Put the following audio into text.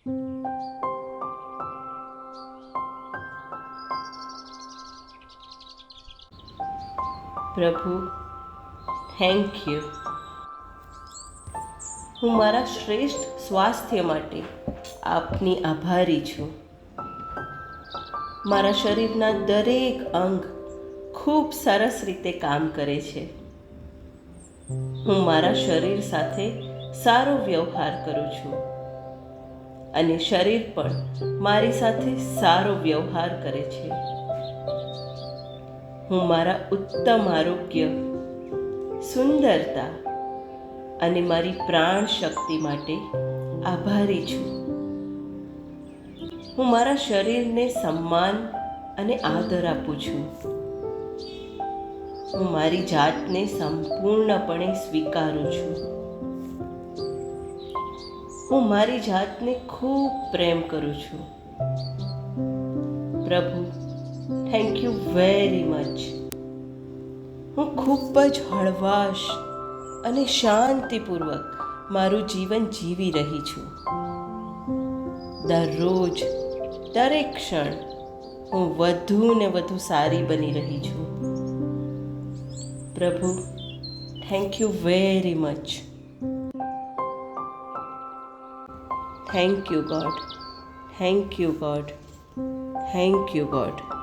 પ્રભુ thank you હું મારા શ્રેષ્ઠ સ્વાસ્થ્ય માટે આપની આભારી છું. મારા શરીરના દરેક અંગ ખૂબ સરસ રીતે કામ કરે છે. હું મારા શરીર સાથે સારો વ્યવહાર કરું છું. અને શરીર પણ મારી સાથે સારો વ્યવહાર કરે છે. હું મારા ઉત્તમ આરોગ્ય, સુંદરતા અને મારી પ્રાણ શક્તિ માટે આભારી છું. હું મારા શરીરને સન્માન અને આદર આપું છું. હું મારી જાતને સંપૂર્ણપણે સ્વીકારું છું. હું મારી જાતને ખૂબ પ્રેમ કરું છું. પ્રભુ થેન્ક યુ વેરી મચ હું ખૂબ જ હળવાશ અને શાંતિપૂર્વક મારું જીવન જીવી રહી છું. દરરોજ, દરેક ક્ષણ હું વધુ ને વધુ સારી બની રહી છું. પ્રભુ thank you very much Thank you, God. Thank you, God. Thank you, God.